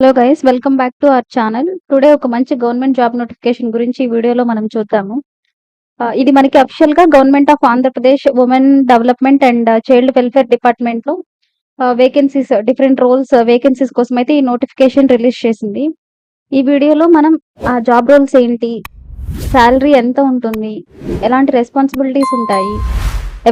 Hello guys welcome back to our channel today ఒక మంచి government job notification గురించి ఈ వీడియోలో మనం చూద్దాము. ఇది మనకి అఫిషియల్గా government of Andhra Pradesh women development and child welfare డిపార్ట్మెంట్లో వేకెన్సీస్ డిఫరెంట్ రోల్స్ వేకెన్సీస్ కోసం అయితే ఈ నోటిఫికేషన్ రిలీజ్ చేసింది. ఈ వీడియోలో మనం ఆ జాబ్ రోల్స్ ఏంటి శాలరీ ఎంత ఉంటుంది ఎలాంటి రెస్పాన్సిబిలిటీస్ ఉంటాయి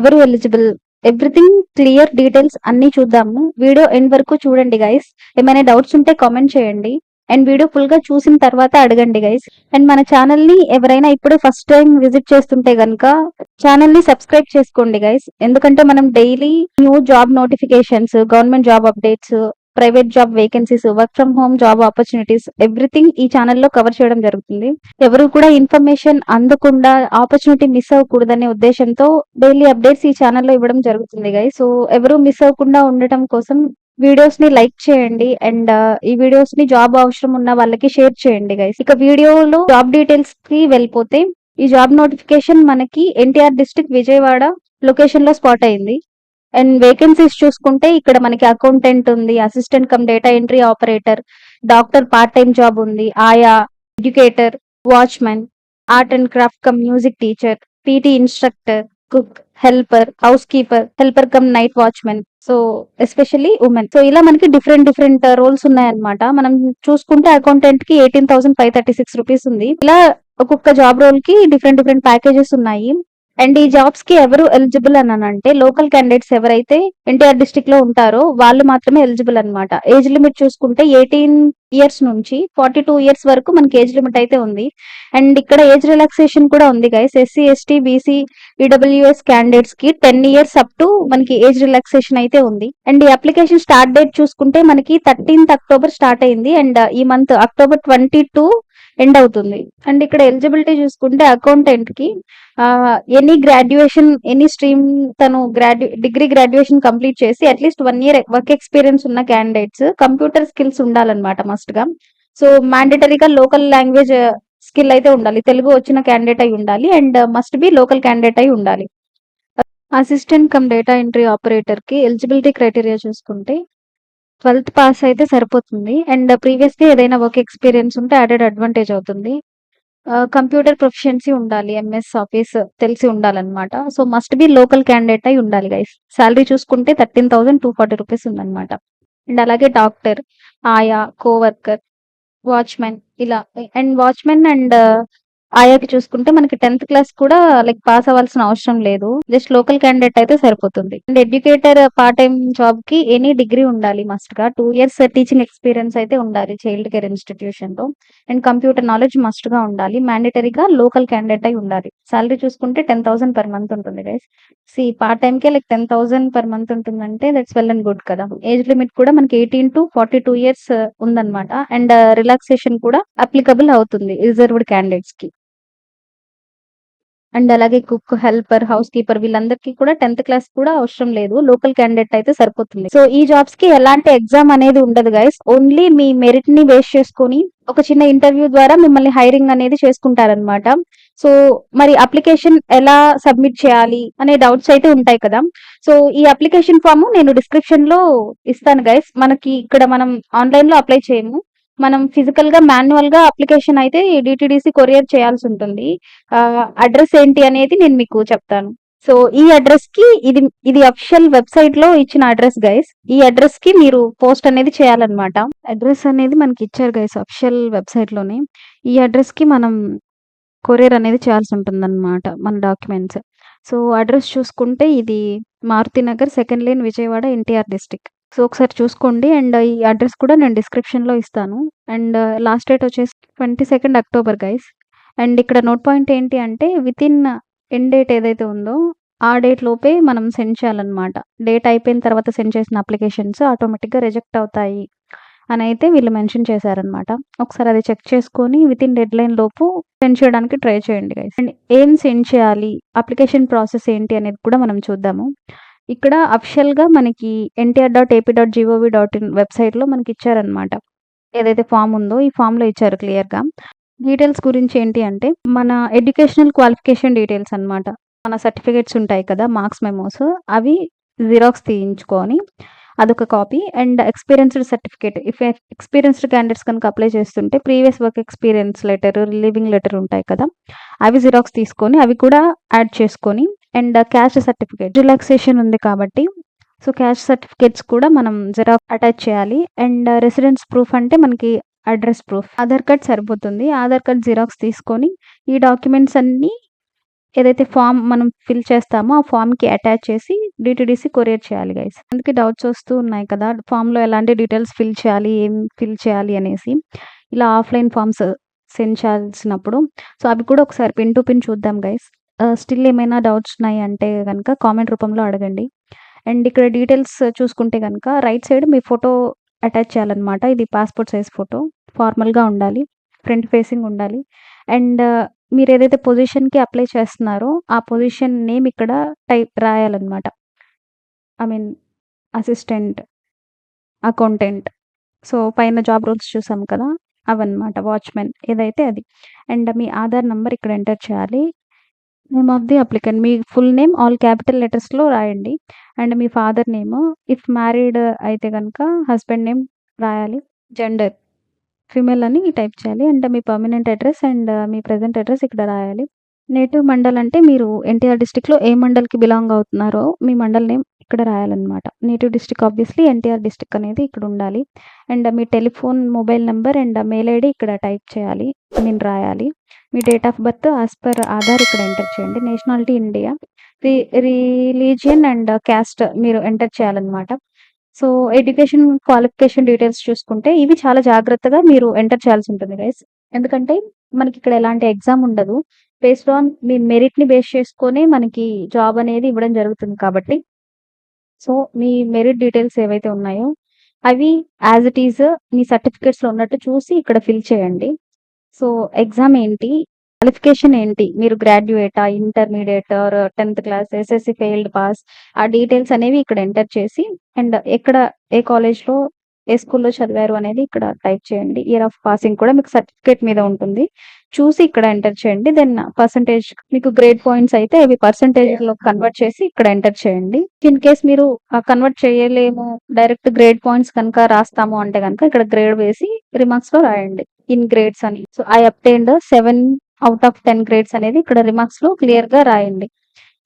ఎవరు ఎలిజిబుల్ ఎవ్రీథింగ్ క్లియర్ డీటెయిల్స్ అన్ని చూద్దాము. వీడియో ఎండ్ వరకు చూడండి గైస్ ఏమైనా డౌట్స్ ఉంటే కామెంట్ చేయండి. అండ్ వీడియో ఫుల్గా చూసిన తర్వాత అడగండి గైస్ అండ్ మన ఛానల్ని ఎవరైనా ఇప్పుడే ఫస్ట్ టైం విజిట్ చేస్తుంటే గనుక ఛానల్ని సబ్స్క్రైబ్ చేసుకోండి గైస్ ఎందుకంటే మనం daily new job notifications government job updates private job vacancies work from home job opportunities everything ఈ ఛానల్లో కవర్ చేయడం జరుగుతుంది. ఎవరు కూడా ఇన్ఫర్మేషన్ అందకుండా ఆపర్చునిటీ మిస్ అవ్వకూడదనే ఉద్దేశంతో డైలీ అప్డేట్స్ ఈ ఛానల్లో ఇవ్వడం జరుగుతుంది గైస్ సో ఎవరు మిస్ అవ్వకుండా ఉండటం కోసం వీడియోస్ని లైక్ చేయండి అండ్ uh, ఈ వీడియోస్ని జాబ్ అవసరం ఉన్న వాళ్ళకి షేర్ చేయండి గైస్ ఇక వీడియోలో జాబ్ డీటెయిల్స్కి వెళ్ళిపోతే ఈ జాబ్ నోటిఫికేషన్ మనకి ఎన్టీఆర్ డిస్ట్రిక్ట్ విజయవాడ లొకేషన్లో స్పాట్ అయింది. అండ్ వేకెన్సీస్ చూసుకుంటే ఇక్కడ మనకి అకౌంటెంట్ ఉంది assistant cum data entry operator doctor part time job ఉంది ayah educator watchmen art and craft cum music teacher PT instructor cook helper housekeeper helper cum night watchmen so especially women so ఇలా మనకి different different roles ఉన్నాయన్నమాట. మనం చూసుకుంటే అకౌంటెంట్కి eighteen thousand five thirty six rupees ఉంది. ఇలా ఒక్కొక్క job రోల్కి different different packages ఉన్నాయి. అండ్ ఈ జాబ్స్కి ఎవరు ఎలిజిబుల్ అని అంటే లోకల్ క్యాండిడేట్స్ ఎవరైతే ఎన్టీఆర్ డిస్ట్రిక్ట్లో ఉంటారో వాళ్ళు మాత్రమే ఎలిజిబుల్ అనమాట ఏజ్ లిమిట్ చూసుకుంటే ఎయిటీన్ ఇయర్స్ నుంచి ఫార్టీ టూ ఇయర్స్ వరకు మనకి ఏజ్ లిమిట్ అయితే ఉంది. అండ్ ఇక్కడ ఏజ్ రిలాక్సేషన్ కూడా ఉంది guys SC ST BC EWS క్యాండిడేట్స్కి టెన్ ఇయర్స్ అప్ టు మనకి ఏజ్ రిలాక్సేషన్ అయితే ఉంది. అండ్ ఈ అప్లికేషన్ స్టార్ట్ డేట్ చూసుకుంటే మనకి థర్టీన్త్ అక్టోబర్ స్టార్ట్ అయింది. అండ్ ఈ month October twenty two end అవుతుంది. అండ్ ఇక్కడ ఎలిజిబిలిటీ చూసుకుంటే అకౌంటెంట్కి ఎనీ గ్రాడ్యుయేషన్ ఎనీ స్ట్రీమ్ తను గ్రాడ్యు డిగ్రీ గ్రాడ్యుయేషన్ కంప్లీట్ చేసి at least one year work experience ఉన్న క్యాండిడేట్స్ కంప్యూటర్ స్కిల్స్ ఉండాలన్నమాట మస్ట్గా. సో మ్యాండేటరీగా లోకల్ లాంగ్వేజ్ స్కిల్ అయితే ఉండాలి. తెలుగు వచ్చిన క్యాండిడేట్ అయి ఉండాలి. And must be local candidate అయి ఉండాలి. అసిస్టెంట్ కమ్ డేటా ఎంట్రీ ఆపరేటర్కి ఎలిజిబిలిటీ క్రైటీరియా చూసుకుంటే ట్వెల్త్ పాస్ అయితే సరిపోతుంది. అండ్ ప్రీవియస్గా ఏదైనా వర్క్ ఎక్స్పీరియన్స్ ఉంటే యాడెడ్ అడ్వాంటేజ్ అవుతుంది. కంప్యూటర్ ప్రొఫిషియన్సీ ఉండాలి ఎంఎస్ ఆఫీస్ తెలిసి ఉండాలన్నమాట. So must be local candidate అయి ఉండాలి గైస్ శాలరీ చూసుకుంటే thirteen thousand two forty rupees ఉందన్నమాట. అండ్ అలాగే డాక్టర్ ఆయా కోవర్కర్ వాచ్మెన్ ఇలా. అండ్ వాచ్మెన్ అండ్ ఆయాకి చూసుకుంటే మనకి టెన్త్ క్లాస్ కూడా లైక్ పాస్ అవ్వాల్సిన అవసరం లేదు. జస్ట్ లోకల్ క్యాండిడేట్ అయితే సరిపోతుంది. అండ్ ఎడ్యుకేటర్ పార్ట్ టైం జాబ్కి ఎనీ డిగ్రీ ఉండాలి మస్ట్గా. టూ ఇయర్స్ టీచింగ్ ఎక్స్పీరియన్స్ అయితే ఉండాలి చైల్డ్ కేర్ ఇన్స్టిట్యూషన్లో. అండ్ కంప్యూటర్ నాలెడ్జ్ మస్ట్గా ఉండాలి. మ్యాండేటరీగా లోకల్ క్యాండిడేట్ అయి ఉండాలి. సాలరీ చూసుకుంటే టెన్ థౌసండ్ పర్ మంత్ ఉంటుంది గైస్ సి పార్ట్ టైం కే like ten thousand per month ఉంటుందంటే దట్స్ వెల్ అండ్ గుడ్ కదా. ఏజ్ లిమిట్ కూడా మనకి eighteen to forty two years ఉందన్నమాట. అండ్ రిలాక్సేషన్ కూడా అప్లికబుల్ అవుతుంది రిజర్వ్డ్ క్యాండిడేట్స్కి. అండ్ అలాగే కుక్ హెల్పర్ హౌస్ కీపర్ వీళ్ళందరికీ కూడా టెన్త్ క్లాస్ కూడా అవసరం లేదు. లోకల్ క్యాండిడేట్ అయితే సరిపోతుంది. సో ఈ జాబ్స్కి ఎలాంటి ఎగ్జామ్ అనేది ఉండదు గైస్ ఓన్లీ మీ మెరిట్ని బేస్ చేసుకొని ఒక చిన్న ఇంటర్వ్యూ ద్వారా మిమ్మల్ని హైరింగ్ అనేది చేసుకుంటారనమాట సో మరి అప్లికేషన్ ఎలా సబ్మిట్ చేయాలి అనే డౌట్స్ అయితే ఉంటాయి కదా. సో ఈ అప్లికేషన్ ఫామ్ నేను డిస్క్రిప్షన్లో ఇస్తాను గైస్ మనకి ఇక్కడ మనం ఆన్లైన్లో అప్లై చేయము. మనం ఫిజికల్గా మాన్యువల్గా అప్లికేషన్ అయితే డిటిడిసి కొరియర్ చేయాల్సి ఉంటుంది. అడ్రస్ ఏంటి అనేది నేను మీకు చెప్తాను. సో ఈ అడ్రస్కి ఇది ఇది అఫిషియల్ వెబ్సైట్లో ఇచ్చిన అడ్రస్ గైస్. ఈ అడ్రస్కి మీరు పోస్ట్ అనేది చేయాలన్నమాట. అడ్రస్ అనేది మనకి ఇచ్చారు గైస్ అఫిషియల్ వెబ్సైట్లోనే ఈ అడ్రస్కి మనం కొరియర్ అనేది చేయాల్సి ఉంటుంది అనమాట మన డాక్యుమెంట్స్. సో అడ్రస్ చూసుకుంటే ఇది Maruti Nagar second lane Vijayawada NTR district so ఒకసారి చూసుకోండి. అండ్ ఈ అడ్రస్ కూడా నేను డిస్క్రిప్షన్లో ఇస్తాను. అండ్ లాస్ట్ డేట్ వచ్చేసి twenty second October guys. And ఇక్కడ నోట్ పాయింట్ ఏంటి అంటే విత్ ఇన్ ఎండ్ డేట్ ఏదైతే ఉందో ఆ డేట్ లోపే మనం సెండ్ చేయాలన్నమాట. డేట్ అయిపోయిన తర్వాత సెండ్ చేసిన అప్లికేషన్స్ ఆటోమేటిక్గా రిజెక్ట్ అవుతాయి అని అయితే వీళ్ళు మెన్షన్ చేశారనమాట ఒకసారి అది చెక్ చేసుకొని విత్ ఇన్ డెడ్ లైన్ లోపు సెండ్ చేయడానికి ట్రై చేయండి గైస్. అండ్ ఏం సెండ్ చేయాలి? అప్లికేషన్ ప్రాసెస్ ఏంటి అనేది కూడా మనం చూద్దాము. ఇక్కడ అఫిషియల్గా మనకి NTR dot AP dot gov dot in వెబ్సైట్లో మనకి ఇచ్చారనమాట ఏదైతే ఫామ్ ఉందో ఈ ఫామ్లో ఇచ్చారు క్లియర్గా డీటెయిల్స్ గురించి ఏంటి అంటే మన ఎడ్యుకేషనల్ క్వాలిఫికేషన్ డీటెయిల్స్ అనమాట మన సర్టిఫికేట్స్ ఉంటాయి కదా మార్క్స్ మెమోస్ అవి జిరాక్స్ తీయించుకొని అదొక copy and experienced certificate. If experienced candidates కనుక అప్లై చేస్తుంటే previous work experience letter relieving letter ఉంటాయి కదా అవి జిరాక్స్ తీసుకొని అవి కూడా యాడ్ చేసుకొని అండ్ క్యాస్ట్ సర్టిఫికేట్. రిలాక్సేషన్ ఉంది కాబట్టి సో క్యాస్ట్ సర్టిఫికేట్స్ కూడా మనం జిరాక్స్ అటాచ్ చేయాలి. అండ్ రెసిడెన్స్ ప్రూఫ్ అంటే మనకి అడ్రస్ ప్రూఫ్. ఆధార్ కార్డ్ సరిపోతుంది. ఆధార్ కార్డ్ జిరాక్స్ తీసుకొని ఈ డాక్యుమెంట్స్ అన్నీ ఏదైతే ఫామ్ మనం ఫిల్ చేస్తామో ఆ ఫామ్కి అటాచ్ చేసి డిటిడిసి కొరియర్ చేయాలి గైస్ అందుకే డౌట్స్ వస్తూ ఉన్నాయి కదా ఫామ్లో ఎలాంటి డీటెయిల్స్ ఫిల్ చేయాలి ఏం ఫిల్ చేయాలి అనేసి. ఇలా ఆఫ్లైన్ ఫామ్స్ సెండ్ చేయాల్సినప్పుడు సో అవి కూడా ఒకసారి పిన్ టు పిన్ చూద్దాం గైస్ స్టిల్ ఏమైనా డౌట్స్ ఉన్నాయి అంటే కనుక కామెంట్ రూపంలో అడగండి. అండ్ ఇక్కడ డీటెయిల్స్ చూసుకుంటే కనుక రైట్ సైడ్ మీ ఫోటో అటాచ్ చేయాలన్నమాట. ఇది పాస్పోర్ట్ సైజ్ ఫోటో ఫార్మల్గా ఉండాలి. ఫ్రంట్ ఫేసింగ్ ఉండాలి. అండ్ మీరు ఏదైతే పొజిషన్కి అప్లై చేస్తున్నారో ఆ పొజిషన్ నేమ్ ఇక్కడ type రాయాలన్నమాట. I mean assistant accountant so పైన జాబ్ రోల్స్ చూసాం కదా? అవన్నమాట వాచ్మెన్ ఏదైతే అది. అండ్ మీ ఆధార్ నంబర్ ఇక్కడ ఎంటర్ చేయాలి. Name of the applicant. Me full name all capital లెటర్స్లో రాయండి. అండ్ మీ ఫాదర్ నేమ్ ఇఫ్ మ్యారీడ్ అయితే కనుక హస్బెండ్ నేమ్ రాయాలి. జెండర్ ఫీమేల్ అని టైప్ చేయాలి. అండ్ మీ పర్మనెంట్ అడ్రస్ అండ్ మీ ప్రజెంట్ అడ్రస్ ఇక్కడ రాయాలి. నేటివ్ మండల్ అంటే మీరు ఎన్టీఆర్ డిస్టిక్లో ఏ మండల్కి బిలాంగ్ అవుతున్నారో మీ మండల్ నేమ్ ఇక్కడ రాయాలన్నమాట. Native district obviously NTR district అనేది ఇక్కడ ఉండాలి. And me telephone mobile number and mail ID ఇక్కడ టైప్ చేయాలి. నేను రాయాలి. మీ date of birth as per Aadhaar ఇక్కడ ఎంటర్ చేయండి. Nationality India. Re religion and caste మీరు ఎంటర్ చేయాలన్నమాట. సో ఎడ్యుకేషన్ క్వాలిఫికేషన్ డీటెయిల్స్ చూసుకుంటే ఇవి చాలా జాగ్రత్తగా మీరు ఎంటర్ చేయాల్సి ఉంటుంది గైస్ ఎందుకంటే మనకి ఇక్కడ ఎలాంటి ఎగ్జామ్ ఉండదు. బేస్డ్ ఆన్ మీ మెరిట్ని బేస్ చేసుకొని మనకి జాబ్ అనేది ఇవ్వడం జరుగుతుంది కాబట్టి సో మీ మెరిట్ డీటెయిల్స్ ఏవైతే ఉన్నాయో అవి యాజ్ ఇట్ ఈజ్ మీ సర్టిఫికేట్స్లో ఉన్నట్టు చూసి ఇక్కడ ఫిల్ చేయండి. సో ఎగ్జామ్ ఏంటి? క్వాలిఫికేషన్ ఏంటి? మీరు గ్రాడ్యుయేటా intermediate or tenth class SSC failed pass ఆ డీటెయిల్స్ అనేవి ఇక్కడ ఎంటర్ చేసి అండ్ ఎక్కడ ఏ కాలేజ్లో ఏ స్కూల్లో చదివారు అనేది ఇక్కడ టైప్ చేయండి. ఇయర్ ఆఫ్ పాసింగ్ కూడా మీకు సర్టిఫికేట్ మీద ఉంటుంది. చూసి ఇక్కడ ఎంటర్ చేయండి. దెన్ పర్సంటేజ్ మీకు గ్రేడ్ పాయింట్స్ అయితే అవి పర్సంటేజ్లో కన్వర్ట్ చేసి ఇక్కడ ఎంటర్ చేయండి. ఇన్ కేస్ మీరు కన్వర్ట్ చేయలేము డైరెక్ట్ గ్రేడ్ పాయింట్స్ కనుక రాస్తాము అంటే కనుక ఇక్కడ గ్రేడ్ వేసి రిమార్క్స్లో రాయండి. ఇన్ గ్రేడ్స్ అని. So I obtained seven out of ten grades అనేది ఇక్కడ రిమార్క్స్లో క్లియర్గా రాయండి.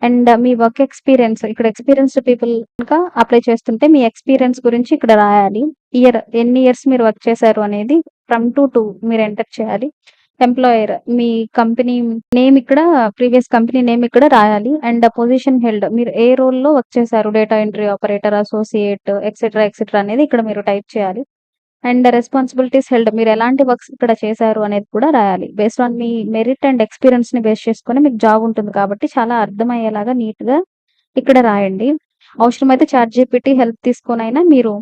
అండ్ uh, మీ వర్క్ ఎక్స్పీరియన్స్ ఇక్కడ ఎక్స్పీరియన్స్డ్ పీపుల్ ఇంకా అప్లై చేస్తుంటే మీ ఎక్స్పీరియన్స్ గురించి ఇక్కడ రాయాలి. ఇయర్ ఎన్ని ఇయర్స్ మీరు వర్క్ చేశారు అనేది ఫ్రమ్ టు టూ మీరు ఎంటర్ చేయాలి. ఎంప్లాయర్ మీ కంపెనీ నేమ్ ఇక్కడ ప్రీవియస్ కంపెనీ నేమ్ ఇక్కడ రాయాలి. అండ్ పొజిషన్ హెల్డ్ మీరు ఏ రోల్లో వర్క్ చేశారు? Data entry operator associate etcetera etcetera అనేది ఇక్కడ మీరు టైప్ చేయాలి. And responsibilities held. మీరు ఎలాంటి వర్క్స్ ఇక్కడ చేశారు అనేది కూడా రాయాలి. బేస్డ్ ఆన్ మీ మెరిట్ అండ్ ఎక్స్పీరియన్స్ని బేస్ చేసుకుని మీకు జాబ్ ఉంటుంది కాబట్టి చాలా అర్థమయ్యేలాగా నీట్గా ఇక్కడ రాయండి. అవసరమైతే చార్ట్ జీపీటీ హెల్ప్ తీసుకొని అయినా మీరు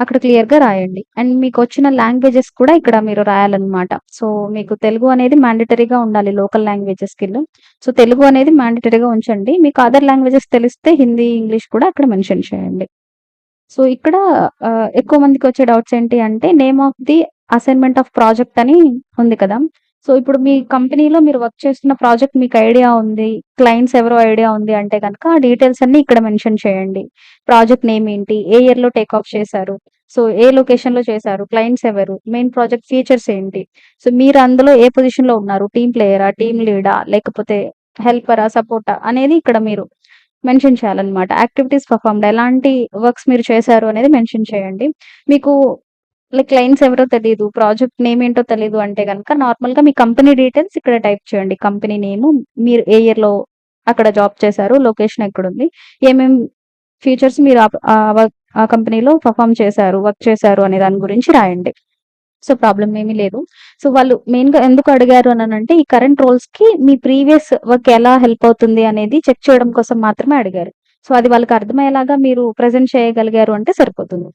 అక్కడ క్లియర్గా రాయండి. అండ్ మీకు వచ్చిన లాంగ్వేజెస్ కూడా ఇక్కడ మీరు రాయాలన్నమాట. సో మీకు తెలుగు అనేది మ్యాండటరీగా ఉండాలి లోకల్ లాంగ్వేజెస్ కింద సో తెలుగు అనేది మ్యాండటరీగా ఉంచండి. మీకు అదర్ లాంగ్వేజెస్ తెలిస్తే హిందీ ఇంగ్లీష్ కూడా అక్కడ మెన్షన్ చేయండి. సో ఇక్కడ ఎక్కువ మందికి వచ్చే డౌట్స్ ఏంటి అంటే name of the assignment of project అని ఉంది కదా. సో ఇప్పుడు మీ కంపెనీలో మీరు వర్క్ చేస్తున్న ప్రాజెక్ట్ మీకు ఐడియా ఉంది క్లయింట్స్ ఎవరో ఐడియా ఉంది అంటే కనుక ఆ డీటెయిల్స్ అన్ని ఇక్కడ మెన్షన్ చేయండి. ప్రాజెక్ట్ నేమ్ ఏంటి ఏ ఇయర్లో టేక్ ఆఫ్ చేశారు సో ఏ లొకేషన్లో చేశారు క్లయింట్స్ ఎవరు మెయిన్ ప్రాజెక్ట్ ఫీచర్స్ ఏంటి. సో మీరు అందులో ఏ పొజిషన్లో ఉన్నారు టీమ్ ప్లేయరా టీమ్ లీడా లేకపోతే హెల్పరా సపోర్టా అనేది ఇక్కడ మీరు మెన్షన్ చేయాలన్నమాట. యాక్టివిటీస్ పర్ఫామ్డ్ ఎలాంటి వర్క్స్ మీరు చేశారు అనేది మెన్షన్ చేయండి. మీకు లైక్ క్లయింట్స్ ఎవరో తెలియదు ప్రాజెక్ట్ నేమ్ ఏంటో తెలియదు అంటే కనుక నార్మల్గా మీ కంపెనీ డీటెయిల్స్ ఇక్కడ టైప్ చేయండి. కంపెనీ నేమ్ మీరు ఏ ఇయర్లో అక్కడ జాబ్ చేశారు లొకేషన్ ఎక్కడుంది ఏమేమి ఫీచర్స్ మీరు ఆ కంపెనీలో పర్ఫామ్ చేశారు వర్క్ చేశారు అనే దాని గురించి రాయండి. సో ప్రాబ్లం ఏమీ లేదు. సో వాళ్ళు మెయిన్గా ఎందుకు అడిగారు అని అంటే ఈ కరెంట్ రోల్స్కి మీ ప్రీవియస్ వర్క్ ఎలా హెల్ప్ అవుతుంది అనేది చెక్ చేయడం కోసం మాత్రమే అడిగారు. సో అది వాళ్ళకి అర్థమయ్యేలాగా మీరు ప్రజెంట్ చేయగలిగారు అంటే సరిపోతుంది.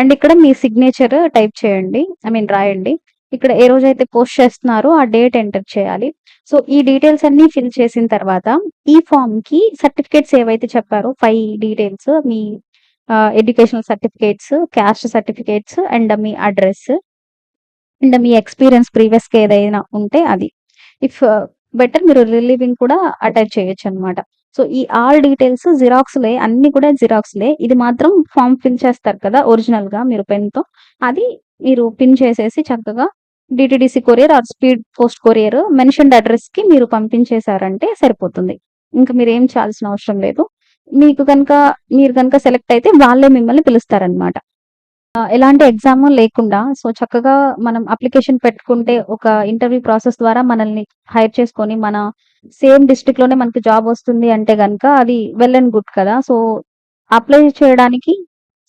అండ్ ఇక్కడ మీ సిగ్నేచర్ టైప్ చేయండి. ఐ మీన్ రాయండి. ఇక్కడ ఏ రోజు అయితే పోస్ట్ చేస్తున్నారో ఆ డేట్ ఎంటర్ చేయాలి. సో ఈ డీటెయిల్స్ అన్ని ఫిల్ చేసిన తర్వాత ఈ ఫామ్కి సర్టిఫికేట్స్ ఏవైతే చెప్పారో five details me educational certificates caste certificates and me address and మీ ఎక్స్పీరియన్స్ ప్రీవియస్గా ఏదైనా ఉంటే అది ఇఫ్ బెటర్ uh, మీరు రిలీవింగ్ కూడా అటాచ్ చేయొచ్చు అనమాట సో ఈ ఆల్ డీటెయిల్స్ జిరాక్స్‌లే అన్ని కూడా జిరాక్స్‌లే. ఇది మాత్రం ఫార్మ్ ఫిల్ చేస్తారు కదా! ఒరిజినల్‌గా మీరు పెన్‌తో. అది మీరు పిన్ చేసేసి చక్కగా DTDC courier or speed post courier mentioned అడ్రెస్‌కి మీరు పంపించేసారంటే సరిపోతుంది. ఇంక మీరేం చేయాల్సిన అవసరం లేదు. మీకు కనుక మీరు గనుక సెలెక్ట్ అయితే వాళ్ళే మిమ్మల్ని పిలుస్తారనమాట. ఎలాంటి ఎగ్జామ్ లేకుండా సో, చక్కగా మనం అప్లికేషన్ పెట్టుకుంటే ఒక ఇంటర్వ్యూ ప్రాసెస్ ద్వారా మనల్ని హైర్ చేసుకొని మన సేమ్ డిస్ట్రిక్ట్లోనే మనకి జాబ్ వస్తుంది అంటే గనుక అది వెల్ అండ్ గుడ్ కదా! సో, అప్లై చేయడానికి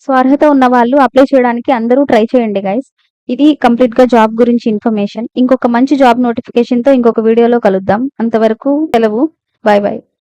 సో, అర్హత ఉన్న వాళ్ళు అప్లై చేయడానికి అందరూ ట్రై చేయండి గైస్. ఇది కంప్లీట్గా జాబ్ గురించి ఇన్ఫర్మేషన్. ఇంకొక మంచి జాబ్ నోటిఫికేషన్తో ఇంకొక వీడియోలో కలుద్దాం. అంతవరకు సెలవు. Bye bye.